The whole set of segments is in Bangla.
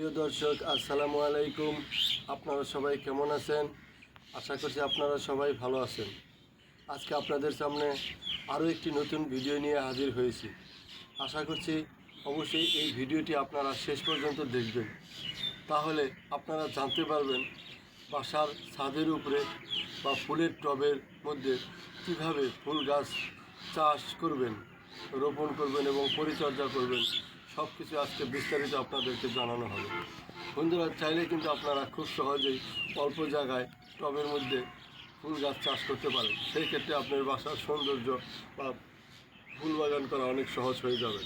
প্রিয় দর্শক, আসসালামু আলাইকুম। আপনারা সবাই কেমন আছেন? আশা করছি আপনারা সবাই ভালো আছেন। আজকে আপনাদের সামনে আরও একটি নতুন ভিডিও নিয়ে হাজির হয়েছি। আশা করছি অবশ্যই এই ভিডিওটি আপনারা শেষ পর্যন্ত দেখবেন। তাহলে আপনারা জানতে পারবেন বাসার ছাদের উপরে বা ফুলের টবের মধ্যে কীভাবে ফুল গাছ চাষ করবেন। রোপণ করবেন এবং পরিচর্যা করবেন সব কিছু আজকে বিস্তারিত আপনাদেরকে জানানো হবে। বন্ধুরা, চাইলে কিন্তু আপনারা খুব সহজেই অল্প জায়গায় টবের মধ্যে ফুল গাছ চাষ করতে পারেন। সেই ক্ষেত্রে আপনার বাসার সৌন্দর্য বা ফুল বাগান করা অনেক সহজ হয়ে যাবে।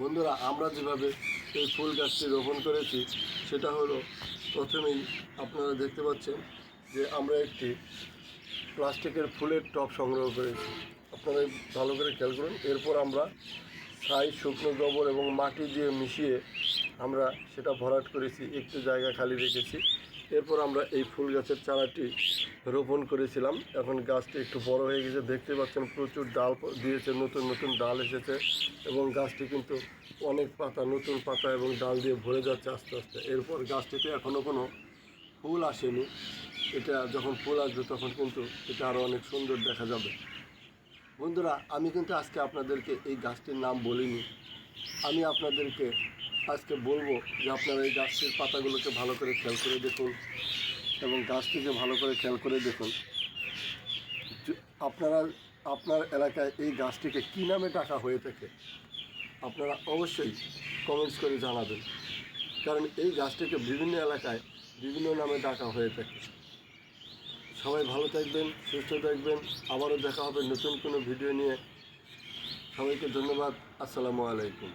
বন্ধুরা, আমরা যেভাবে এই ফুল গাছটি রোপণ করেছি, সেটা হলো প্রথমেই আপনারা দেখতে পাচ্ছেন যে আমরা একটি প্লাস্টিকের ফুলের টব সংগ্রহ করেছি। আপনারা ভালো করে খেয়াল করুন। এরপর আমরা ছাই, শুকনো গোবর এবং মাটি দিয়ে মিশিয়ে আমরা সেটা ভরাট করেছি, একটু জায়গা খালি রেখেছি। এরপর আমরা এই ফুল গাছের চারাটি রোপণ করেছিলাম। এখন গাছটি একটু বড় হয়ে গেছে। দেখতে পাচ্ছেন প্রচুর ডাল দিয়েছে, নতুন নতুন ডাল এসেছে এবং গাছটি কিন্তু অনেক পাতা, নতুন পাতা এবং ডাল দিয়ে ভরে যাচ্ছে আস্তে আস্তে। এরপর গাছটিতে এখনও কোনো ফুল আসেনি। এটা যখন ফুল আসবে, তখন কিন্তু এটা আরও অনেক সুন্দর দেখা যাবে। বন্ধুরা, আমি কিন্তু আজকে আপনাদেরকে এই গাছটির নাম বলিনি। আমি আপনাদেরকে আজকে বলব যে আপনারা এই গাছটির পাতাগুলোকে ভালো করে খেয়াল করে দেখুন এবং গাছটিকে ভালো করে খেয়াল করে দেখুন। আপনারা, আপনার এলাকায় এই গাছটিকে কী নামে ডাকা হয়ে থাকে, আপনারা অবশ্যই কমেন্টস করে জানাবেন। কারণ এই গাছটিকে বিভিন্ন এলাকায় বিভিন্ন নামে ডাকা হয়ে থাকে। সবাই ভালো থাকবেন, সুস্থ থাকবেন। আবারও দেখা হবে নতুন কোনো ভিডিও নিয়ে। সবাইকে ধন্যবাদ। আসসালামু আলাইকুম।